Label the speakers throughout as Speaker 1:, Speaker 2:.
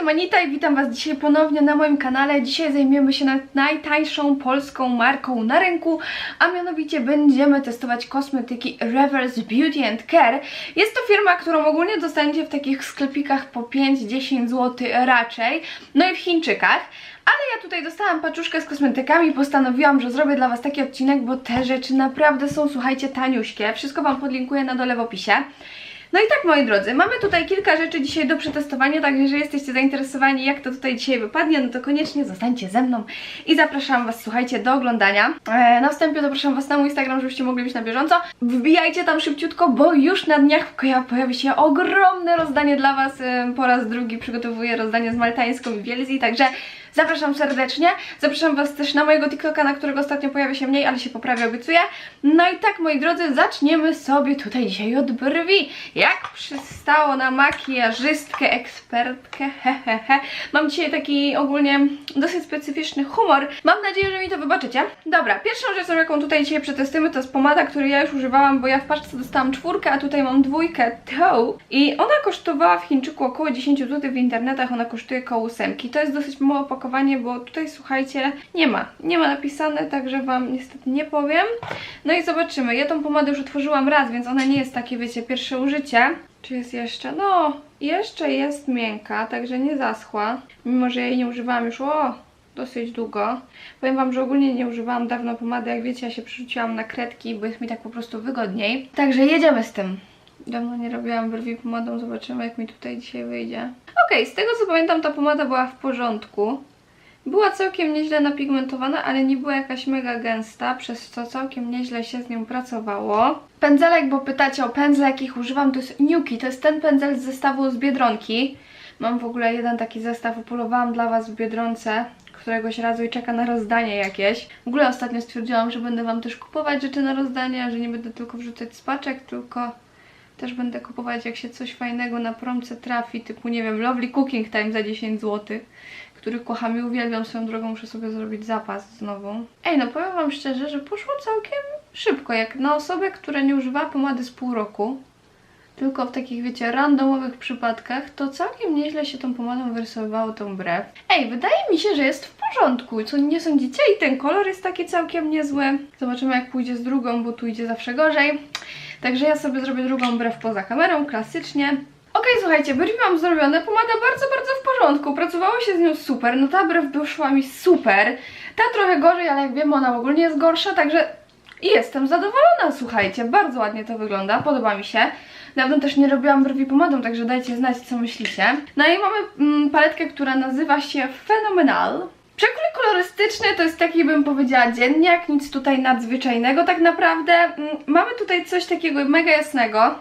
Speaker 1: jestem Anita i witam Was dzisiaj ponownie na moim kanale. Dzisiaj zajmiemy się najtańszą polską marką na rynku, a mianowicie będziemy testować kosmetyki Reverse Beauty and Care. Jest to firma, którą ogólnie dostaniecie w takich sklepikach po 5-10 zł raczej, no i w Chińczykach. Ale ja tutaj dostałam paczuszkę z kosmetykami i postanowiłam, że zrobię dla Was taki odcinek, bo te rzeczy naprawdę są, słuchajcie, taniuśkie. Wszystko Wam podlinkuję na dole w opisie. No i tak, moi drodzy, mamy tutaj kilka rzeczy dzisiaj do przetestowania, także jeżeli jesteście zainteresowani, jak to tutaj dzisiaj wypadnie, no to koniecznie zostańcie ze mną i zapraszam Was, słuchajcie, do oglądania. E, na wstępie zapraszam Was na mój Instagram, żebyście mogli być na bieżąco. Wbijajcie tam szybciutko, bo już na dniach poja- pojawi się ogromne rozdanie dla Was. E, po raz drugi przygotowuję rozdanie z maltańską i także Zapraszam serdecznie. Zapraszam Was też na mojego TikToka, na którego ostatnio pojawia się mniej, ale się poprawia, obiecuję. No i tak, moi drodzy, zaczniemy sobie tutaj dzisiaj od brwi. Jak przystało na makijażystkę, ekspertkę, hehehe. He, he. Mam dzisiaj taki ogólnie dosyć specyficzny humor. Mam nadzieję, że mi to wybaczycie. Dobra, pierwszą rzeczą, jaką tutaj dzisiaj przetestujemy, to jest pomada, której ja już używałam, bo ja w paczce dostałam czwórkę, a tutaj mam dwójkę Toe. I ona kosztowała w Chińczyku około 10 zł, w internetach ona kosztuje koło ósemki. To jest dosyć mało opakowanie, bo tutaj słuchajcie, nie ma. Nie ma napisane, także Wam niestety nie powiem. No i zobaczymy. Ja tą pomadę już otworzyłam raz, więc ona nie jest takie, wiecie, pierwsze użycie. Czy jest jeszcze? No, jeszcze jest miękka, także nie zaschła. Mimo, że ja jej nie używałam już, o, dosyć długo. Powiem Wam, że ogólnie nie używałam dawno pomady, jak wiecie, ja się przerzuciłam na kredki, bo jest mi tak po prostu wygodniej. Także jedziemy z tym. Dawno nie robiłam brwi pomadą, zobaczymy jak mi tutaj dzisiaj wyjdzie. Okej, z tego co pamiętam ta pomada była w porządku. Była całkiem nieźle napigmentowana, ale nie była jakaś mega gęsta, przez co całkiem nieźle się z nią pracowało. Pędzelek, bo pytacie o pędzle, jakich używam, to jest Nuki. To jest ten pędzel z zestawu z Biedronki. Mam w ogóle jeden taki zestaw, upolowałam dla Was w Biedronce któregoś razu i czeka na rozdanie jakieś. W ogóle ostatnio stwierdziłam, że będę Wam też kupować rzeczy na rozdanie, że nie będę tylko wrzucać z paczek, tylko też będę kupować jak się coś fajnego na promce trafi, typu nie wiem, Lovely Cooking Time za 10 zł, który kocham i uwielbiam swoją drogą, muszę sobie zrobić zapas znowu. Ej, no powiem Wam szczerze, że poszło całkiem szybko, jak na osobę, która nie używała pomady z pół roku, tylko w takich, wiecie, randomowych przypadkach, to całkiem nieźle się tą pomadą wyrysowało tą brew. Ej, wydaje mi się, że jest w porządku, co nie sądzicie? I ten kolor jest taki całkiem niezły. Zobaczymy jak pójdzie z drugą, bo tu idzie zawsze gorzej. Także ja sobie zrobię drugą brew poza kamerą, klasycznie. Okej, słuchajcie, brwi mam zrobione, pomada bardzo, bardzo w porządku, pracowało się z nią super, no ta brew wyszła mi super, ta trochę gorzej, ale jak wiemy ona ogólnie jest gorsza, także jestem zadowolona, słuchajcie, bardzo ładnie to wygląda, podoba mi się. Dawno też nie robiłam brwi pomadą, także dajcie znać, co myślicie. No i mamy mm, paletkę, która nazywa się Phenomenal. Przekrój kolorystyczny to jest taki, bym powiedziała, dzienniak, nic tutaj nadzwyczajnego tak naprawdę. Mm, Mamy tutaj coś takiego mega jasnego.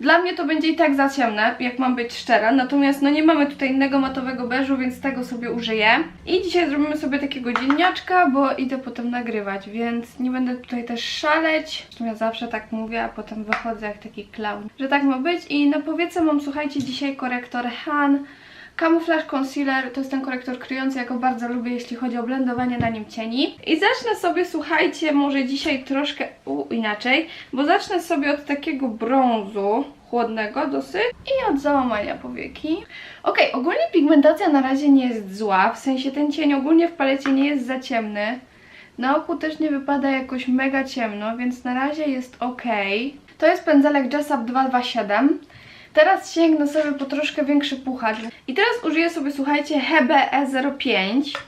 Speaker 1: Dla mnie to będzie i tak za ciemne, jak mam być szczera, natomiast no nie mamy tutaj innego matowego beżu, więc tego sobie użyję. I dzisiaj zrobimy sobie takiego dzienniaczka, bo idę potem nagrywać, więc nie będę tutaj też szaleć. Zresztą ja zawsze tak mówię, a potem wychodzę jak taki clown, że tak ma być. I na powiece mam, słuchajcie, dzisiaj korektor Han. Camouflage Concealer to jest ten korektor kryjący, ja go bardzo lubię, jeśli chodzi o blendowanie na nim cieni. I zacznę sobie, słuchajcie, może dzisiaj troszkę u, inaczej, bo zacznę sobie od takiego brązu chłodnego dosyć i od załamania powieki. Ok, ogólnie pigmentacja na razie nie jest zła, w sensie ten cień ogólnie w palecie nie jest za ciemny. Na oku też nie wypada jakoś mega ciemno, więc na razie jest ok. To jest pędzelek Jessup 227. Teraz sięgnę sobie po troszkę większy puchacz. I teraz użyję sobie, słuchajcie, HBE05.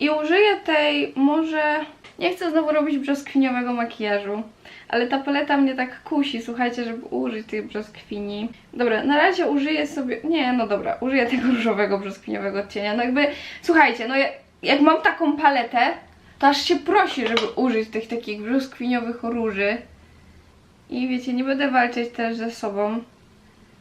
Speaker 1: I użyję tej, może... Nie chcę znowu robić brzoskwiniowego makijażu. Ale ta paleta mnie tak kusi, słuchajcie, żeby użyć tej brzoskwini. Dobra, na razie użyję sobie... Nie, no dobra, użyję tego różowego brzoskwiniowego odcienia. No jakby, słuchajcie, no ja, jak mam taką paletę, to aż się prosi, żeby użyć tych takich brzoskwiniowych róży. I wiecie, nie będę walczyć też ze sobą.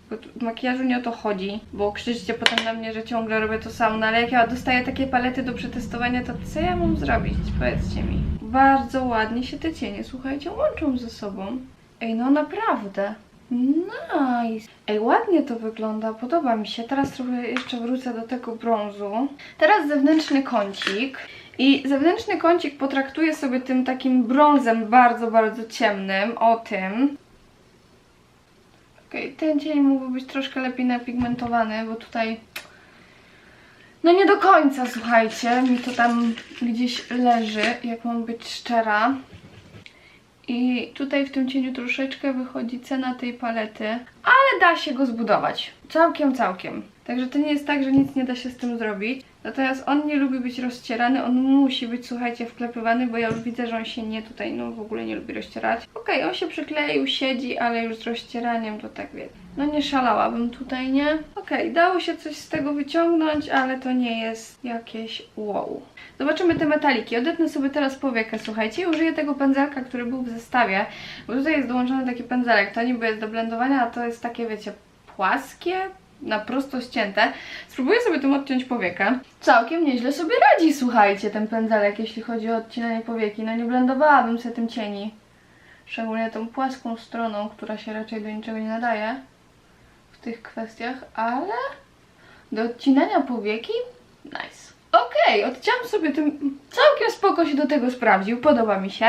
Speaker 1: Bo w makijażu nie o to chodzi, bo krzyczycie potem na mnie, że ciągle robię to samo, no ale jak ja dostaję takie palety do przetestowania, to co ja mam zrobić? Powiedzcie mi. Bardzo ładnie się te cienie, słuchajcie, łączą ze sobą. Ej, no naprawdę. Nice. Ej, ładnie to wygląda, podoba mi się. Teraz trochę jeszcze wrócę do tego brązu. Teraz zewnętrzny kącik. I zewnętrzny kącik potraktuję sobie tym takim brązem bardzo, bardzo ciemnym, o tym. Okej, ten cień mógłby być troszkę lepiej napigmentowany, bo tutaj No nie do końca, słuchajcie, mi to tam gdzieś leży, jak mam być szczera. I tutaj w tym cieniu troszeczkę wychodzi cena tej palety, ale da się go zbudować. Całkiem, całkiem. Także to nie jest tak, że nic nie da się z tym zrobić. Natomiast on nie lubi być rozcierany, on musi być, słuchajcie, wklepywany, bo ja już widzę, że on się nie tutaj, no w ogóle nie lubi rozcierać. Okej, on się przykleił, siedzi, ale już z rozcieraniem to tak wie. No nie szalałabym tutaj, nie? Okej, dało się coś z tego wyciągnąć, ale to nie jest jakieś wow. Zobaczymy te metaliki. Odetnę sobie teraz powiekę, słuchajcie, i użyję tego pędzelka, który był w zestawie, bo tutaj jest dołączony taki pędzelek. To niby jest do blendowania, a to jest takie, wiecie, płaskie, na prosto ścięte. Spróbuję sobie tym odciąć powiekę. Całkiem nieźle sobie radzi, słuchajcie, ten pędzelek, jeśli chodzi o odcinanie powieki. No nie blendowałabym sobie tym cieni. Szczególnie tą płaską stroną, która się raczej do niczego nie nadaje w tych kwestiach, ale do odcinania powieki? Nice. Okej, odciąłem sobie tym. Całkiem spoko się do tego sprawdził, podoba mi się.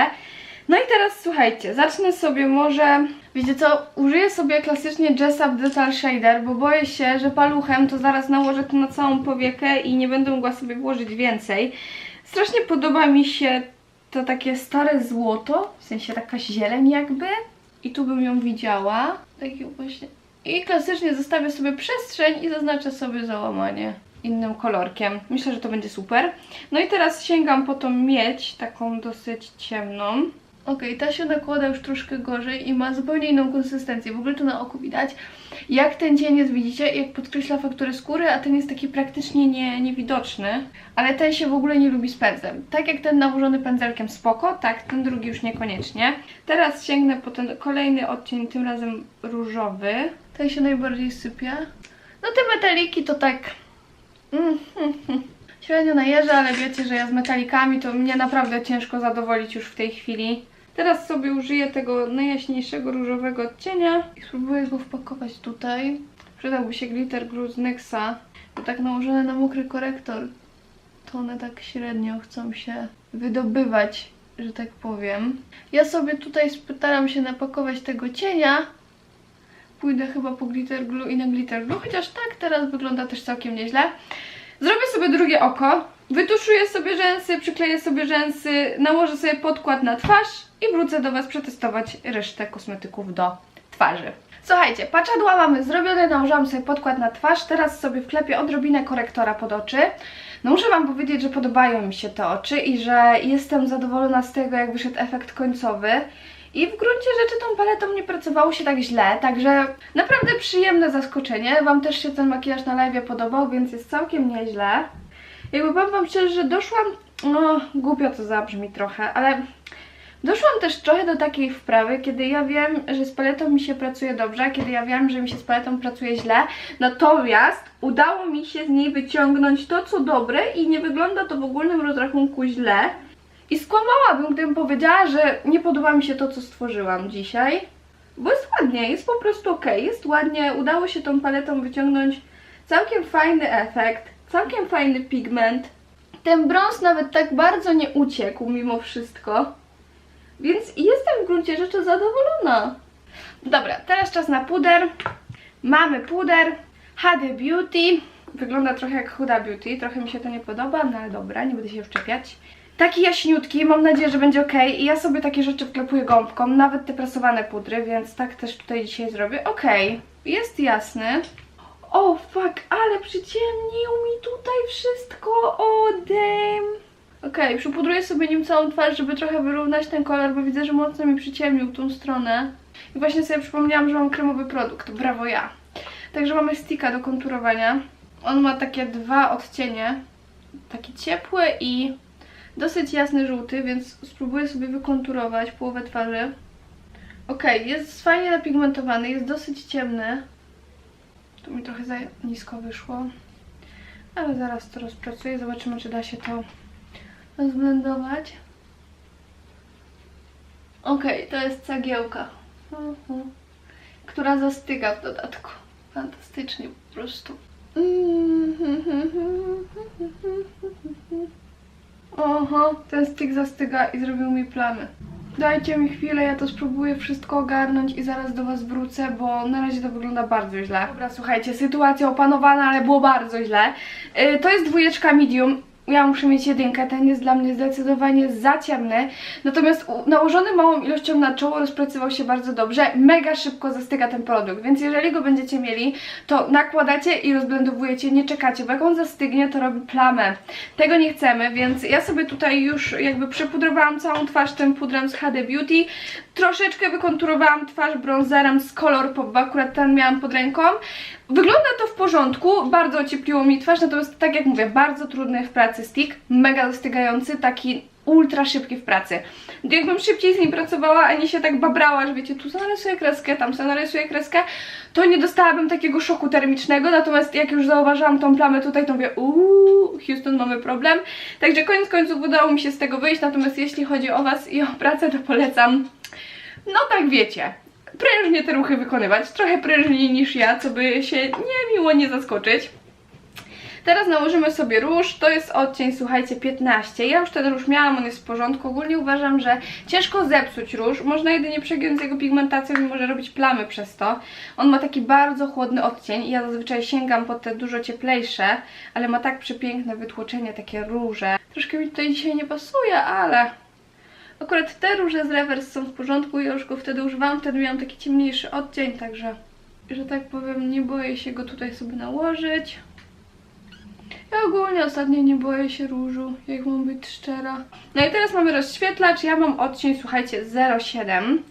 Speaker 1: No i teraz słuchajcie, zacznę sobie może. Wiecie co? Użyję sobie klasycznie Dress Up Detail Shader, bo boję się, że paluchem to zaraz nałożę to na całą powiekę i nie będę mogła sobie włożyć więcej. Strasznie podoba mi się to takie stare złoto, w sensie taka zieleń jakby. I tu bym ją widziała. Taki właśnie. I klasycznie zostawię sobie przestrzeń i zaznaczę sobie załamanie innym kolorkiem. Myślę, że to będzie super. No i teraz sięgam po tą miedź, taką dosyć ciemną. Okej, ta się nakłada już troszkę gorzej i ma zupełnie inną konsystencję. W ogóle to na oku widać, jak ten cień jest, widzicie, jak podkreśla fakturę skóry, a ten jest taki praktycznie nie, niewidoczny. Ale ten się w ogóle nie lubi z pędzlem. Tak jak ten nałożony pędzelkiem spoko, tak ten drugi już niekoniecznie. Teraz sięgnę po ten kolejny odcień, tym razem różowy. Ten się najbardziej sypie. No te metaliki to tak... Mm, mm, mm. Średnio najeżdżę, ale wiecie, że ja z metalikami to mnie naprawdę ciężko zadowolić już w tej chwili. Teraz sobie użyję tego najjaśniejszego różowego odcienia i spróbuję go wpakować tutaj. Przydałby się glitter glue z Nyxa, bo tak nałożone na mokry korektor to one tak średnio chcą się wydobywać, że tak powiem. Ja sobie tutaj staram się napakować tego cienia. Pójdę chyba po glitter glue i na glitter glue, chociaż tak teraz wygląda też całkiem nieźle. Zrobię sobie drugie oko, wytuszuję sobie rzęsy, przykleję sobie rzęsy, nałożę sobie podkład na twarz i wrócę do Was przetestować resztę kosmetyków do twarzy. Słuchajcie, paczadła mamy zrobione, nałożyłam sobie podkład na twarz, teraz sobie wklepię odrobinę korektora pod oczy. No muszę Wam powiedzieć, że podobają mi się te oczy i że jestem zadowolona z tego, jak wyszedł efekt końcowy. I w gruncie rzeczy tą paletą nie pracowało się tak źle, także naprawdę przyjemne zaskoczenie. Wam też się ten makijaż na live podobał, więc jest całkiem nieźle. Jakby powiem Wam szczerze, że doszłam, no głupio to zabrzmi trochę, ale doszłam też trochę do takiej wprawy, kiedy ja wiem, że z paletą mi się pracuje dobrze, kiedy ja wiem, że mi się z paletą pracuje źle, natomiast udało mi się z niej wyciągnąć to, co dobre i nie wygląda to w ogólnym rozrachunku źle. I skłamałabym, gdybym powiedziała, że nie podoba mi się to, co stworzyłam dzisiaj. Bo jest ładnie, jest po prostu ok, jest ładnie, udało się tą paletą wyciągnąć całkiem fajny efekt, całkiem fajny pigment. Ten brąz nawet tak bardzo nie uciekł mimo wszystko. Więc jestem w gruncie rzeczy zadowolona. Dobra, teraz czas na puder. Mamy puder HD Beauty. Wygląda trochę jak Huda Beauty, trochę mi się to nie podoba, no ale dobra, nie będę się wczepiać. Taki jaśniutki, mam nadzieję, że będzie ok. I ja sobie takie rzeczy wklepuję gąbką, nawet te prasowane pudry, więc tak też tutaj dzisiaj zrobię. Ok, jest jasny. O fuck, ale przyciemnił mi tutaj wszystko, o damn. Okej, przypudruję sobie nim całą twarz, żeby trochę wyrównać ten kolor, bo widzę, że mocno mi przyciemnił tą stronę. I właśnie sobie przypomniałam, że mam kremowy produkt, brawo ja. Także mamy sticka do konturowania. On ma takie dwa odcienie, taki ciepły i dosyć jasny żółty, więc spróbuję sobie wykonturować połowę twarzy. Ok, jest fajnie napigmentowany, jest dosyć ciemny. Tu mi trochę za nisko wyszło. Ale zaraz to rozpracuję, zobaczymy czy da się to rozblendować. Ok, to jest cegiełka, Mhm. która zastyga w dodatku. Fantastycznie po prostu. Oho, ten styk zastyga i zrobił mi plamy. Dajcie mi chwilę, ja to spróbuję wszystko ogarnąć i zaraz do Was wrócę, bo na razie to wygląda bardzo źle. Dobra, słuchajcie, sytuacja opanowana, ale było bardzo źle. Yy, to jest dwójeczka medium. Ja muszę mieć jedynkę, ten jest dla mnie zdecydowanie za ciemny. Natomiast nałożony małą ilością na czoło rozpracował się bardzo dobrze. Mega szybko zastyga ten produkt, więc jeżeli go będziecie mieli, to nakładacie i rozblendowujecie, nie czekacie, bo jak on zastygnie, to robi plamę. Tego nie chcemy, więc ja sobie tutaj już jakby przepudrowałam całą twarz tym pudrem z HD Beauty. Troszeczkę wykonturowałam twarz bronzerem z Color Pop, bo akurat ten miałam pod ręką. Wygląda to w porządku, bardzo ociepliło mi twarz, natomiast tak jak mówię, bardzo trudny w pracy stick, mega zastygający, taki ultra szybki w pracy. Jakbym szybciej z nim pracowała, a nie się tak babrała, że wiecie, tu narysuję kreskę, tam narysuję kreskę, to nie dostałabym takiego szoku termicznego, natomiast jak już zauważyłam tą plamę tutaj, to mówię, uuu, Houston, mamy problem. Także koniec końców udało mi się z tego wyjść, natomiast jeśli chodzi o Was i o pracę, to polecam, no tak wiecie, prężnie te ruchy wykonywać, trochę prężniej niż ja, co by się niemiło nie zaskoczyć. Teraz nałożymy sobie róż, to jest odcień, słuchajcie, 15. Ja już ten róż miałam, on jest w porządku. Ogólnie uważam, że ciężko zepsuć róż. Można jedynie przegiąć jego pigmentacją i może robić plamy przez to. On ma taki bardzo chłodny odcień i ja zazwyczaj sięgam po te dużo cieplejsze, ale ma tak przepiękne wytłoczenie, takie róże. Troszkę mi tutaj dzisiaj nie pasuje, ale Akurat te róże z rewers są w porządku, ja już go wtedy używałam, wtedy miałam taki ciemniejszy odcień, także, że tak powiem, nie boję się go tutaj sobie nałożyć. Ja ogólnie ostatnio nie boję się różu, jak mam być szczera. No i teraz mamy rozświetlacz, ja mam odcień, słuchajcie, 07.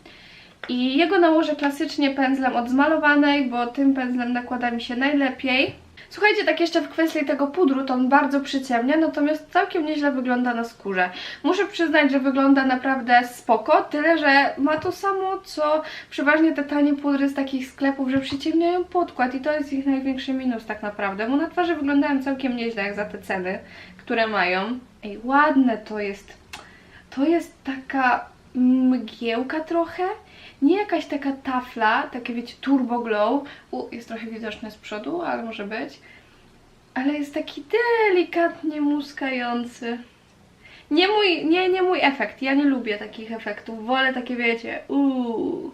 Speaker 1: I jego nałożę klasycznie pędzlem od zmalowanej, bo tym pędzlem nakłada mi się najlepiej. Słuchajcie, tak jeszcze w kwestii tego pudru, to on bardzo przyciemnia, natomiast całkiem nieźle wygląda na skórze. Muszę przyznać, że wygląda naprawdę spoko, tyle że ma to samo, co przeważnie te tanie pudry z takich sklepów, że przyciemniają podkład i to jest ich największy minus tak naprawdę, bo na twarzy wyglądają całkiem nieźle jak za te ceny, które mają. Ej, ładne to jest. To jest taka mgiełka trochę, nie jakaś taka tafla, takie wiecie, turbo glow. U, jest trochę widoczne z przodu, ale może być. Ale jest taki delikatnie muskający. Nie mój, nie, nie mój efekt. Ja nie lubię takich efektów. Wolę takie, wiecie, uuu,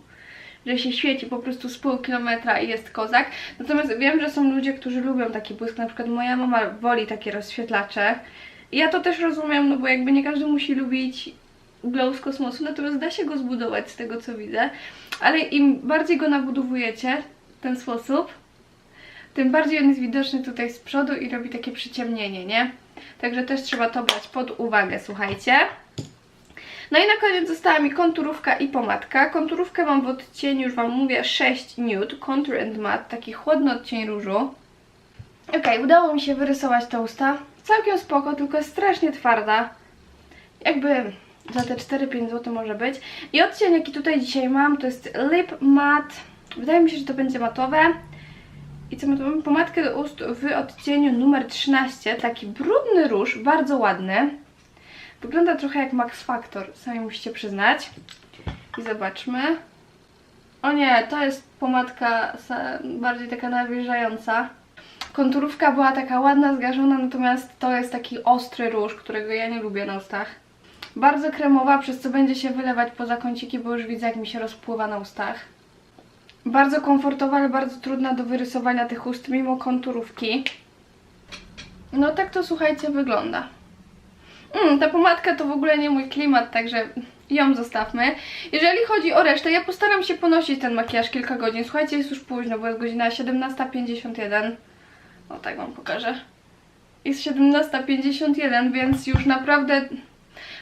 Speaker 1: że się świeci po prostu z pół kilometra i jest kozak. Natomiast wiem, że są ludzie, którzy lubią taki błysk. Na przykład moja mama woli takie rozświetlacze. Ja to też rozumiem, no bo jakby nie każdy musi lubić glow z kosmosu, natomiast da się go zbudować z tego co widzę, ale im bardziej go nabudowujecie w ten sposób, tym bardziej on jest widoczny tutaj z przodu i robi takie przyciemnienie, nie? Także też trzeba to brać pod uwagę, słuchajcie. No i na koniec została mi konturówka i pomadka. Konturówkę mam w odcieniu, już Wam mówię, 6 nude, contour and matte, taki chłodny odcień różu. Ok, udało mi się wyrysować te usta. Całkiem spoko, tylko jest strasznie twarda. Jakby za te 4-5 zł może być. I odcień jaki tutaj dzisiaj mam to jest Lip Matte. Wydaje mi się, że to będzie matowe. I co my tu mamy? Pomadkę do ust w odcieniu numer 13. Taki brudny róż, bardzo ładny. Wygląda trochę jak Max Factor, sami musicie przyznać. I zobaczmy. O nie, to jest pomadka bardziej taka nawilżająca. Konturówka była taka ładna, zgarzona, natomiast to jest taki ostry róż, którego ja nie lubię na ustach. Bardzo kremowa, przez co będzie się wylewać poza kąciki, bo już widzę jak mi się rozpływa na ustach. Bardzo komfortowa, ale bardzo trudna do wyrysowania tych ust, mimo konturówki. No tak to słuchajcie wygląda. Mm, ta pomadka to w ogóle nie mój klimat, także ją zostawmy. Jeżeli chodzi o resztę, ja postaram się ponosić ten makijaż kilka godzin. Słuchajcie, jest już późno, bo jest godzina 17.51. O tak wam pokażę. Jest 17.51, więc już naprawdę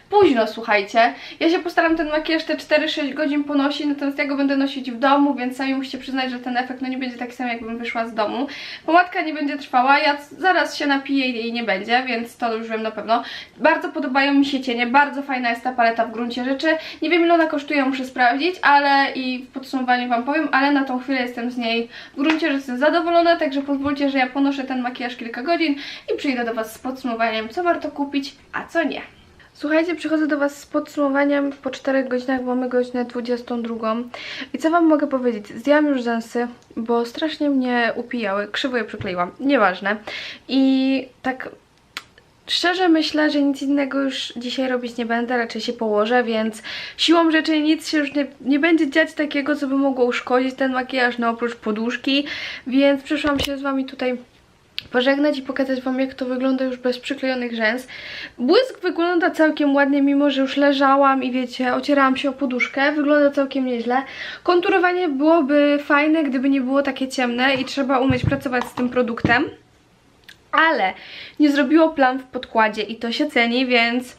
Speaker 1: późno, słuchajcie. Ja się postaram ten makijaż te 4-6 godzin ponosić, natomiast ja go będę nosić w domu, więc sami musicie przyznać, że ten efekt no nie będzie taki sam, jakbym wyszła z domu. Pomadka nie będzie trwała, ja zaraz się napiję i jej nie będzie, więc to już wiem na pewno. Bardzo podobają mi się cienie, bardzo fajna jest ta paleta w gruncie rzeczy. Nie wiem ile ona kosztuje, muszę sprawdzić, ale i w podsumowaniu Wam powiem, ale na tą chwilę jestem z niej w gruncie rzeczy zadowolona, także pozwólcie, że ja ponoszę ten makijaż kilka godzin i przyjdę do Was z podsumowaniem, co warto kupić, a co nie. Słuchajcie, przychodzę do Was z podsumowaniem po 4 godzinach, mamy godzinę 22. I co Wam mogę powiedzieć? Zdjęłam już rzęsy, bo strasznie mnie upijały, krzywo je przykleiłam, nieważne. I tak Szczerze myślę, że nic innego już dzisiaj robić nie będę, raczej się położę, więc siłą rzeczy nic się już nie, nie będzie dziać takiego, co by mogło uszkodzić ten makijaż, no oprócz poduszki, więc przyszłam się z Wami tutaj pożegnać i pokazać Wam, jak to wygląda już bez przyklejonych rzęs. Błysk wygląda całkiem ładnie, mimo że już leżałam i wiecie, ocierałam się o poduszkę. Wygląda całkiem nieźle. Konturowanie byłoby fajne, gdyby nie było takie ciemne i trzeba umieć pracować z tym produktem. Ale nie zrobiło plam w podkładzie i to się ceni, więc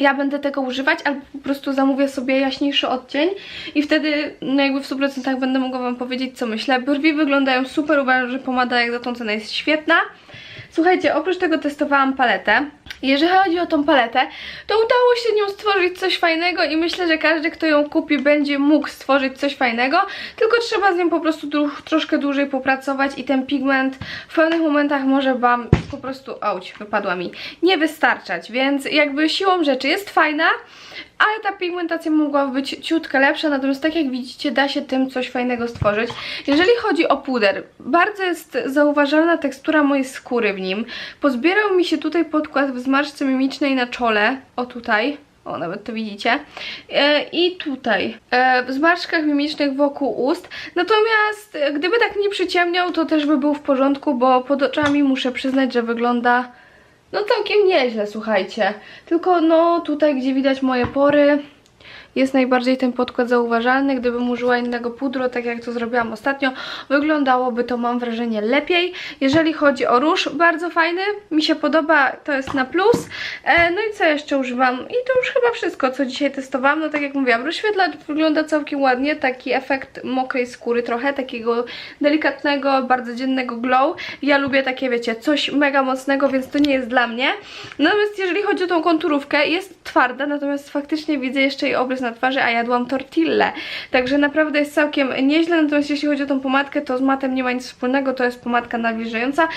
Speaker 1: ja będę tego używać, albo po prostu zamówię sobie jaśniejszy odcień i wtedy no jakby w 100% będę mogła Wam powiedzieć, co myślę. Brwi wyglądają super, uważam, że pomada jak za tą cenę jest świetna. Słuchajcie, oprócz tego testowałam paletę. Jeżeli chodzi o tą paletę, to udało się nią stworzyć coś fajnego i myślę, że każdy, kto ją kupi, będzie mógł stworzyć coś fajnego, tylko trzeba z nią po prostu troszkę dłużej popracować i ten pigment w pewnych momentach może Wam po prostu, auć, wypadła mi, nie wystarczać, więc jakby siłą rzeczy jest fajna, ale ta pigmentacja mogła być ciutkę lepsza, natomiast tak jak widzicie, da się tym coś fajnego stworzyć. Jeżeli chodzi o puder, bardzo jest zauważalna tekstura mojej skóry w nim. Pozbierał mi się tutaj podkład w zmarszce mimicznej na czole, o tutaj, o, nawet to widzicie. E, I tutaj, e, w zmarszczkach mimicznych wokół ust. Natomiast e, gdyby tak nie przyciemniał, to też by był w porządku, bo pod oczami muszę przyznać, że wygląda no całkiem nieźle, słuchajcie. Tylko no tutaj, gdzie widać moje pory, jest najbardziej ten podkład zauważalny. Gdybym użyła innego pudru, tak jak to zrobiłam ostatnio, wyglądałoby to, mam wrażenie, lepiej. Jeżeli chodzi o róż, bardzo fajny, mi się podoba, to jest na plus. E, no i co jeszcze używam? I to już chyba wszystko, co dzisiaj testowałam. No tak jak mówiłam, rozświetlacz wygląda całkiem ładnie, taki efekt mokrej skóry trochę, takiego delikatnego, bardzo dziennego glow. Ja lubię takie, wiecie, coś mega mocnego, więc to nie jest dla mnie. Natomiast jeżeli chodzi o tą konturówkę, jest twarda, natomiast faktycznie widzę jeszcze jej obrys na twarzy, a jadłam tortillę. Także naprawdę jest całkiem nieźle, natomiast jeśli chodzi o tą pomadkę, to z matem nie ma nic wspólnego, to jest pomadka nawilżająca.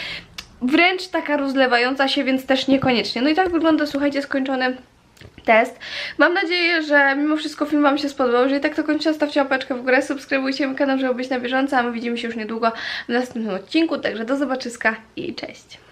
Speaker 1: Wręcz taka rozlewająca się, więc też niekoniecznie. No i tak wygląda, słuchajcie, skończony test. Mam nadzieję, że mimo wszystko film Wam się spodobał. Jeżeli tak to kończę, stawcie łapeczkę w górę, subskrybujcie mój kanał, żeby być na bieżąco, a my widzimy się już niedługo w następnym odcinku. Także do zobaczyska i cześć!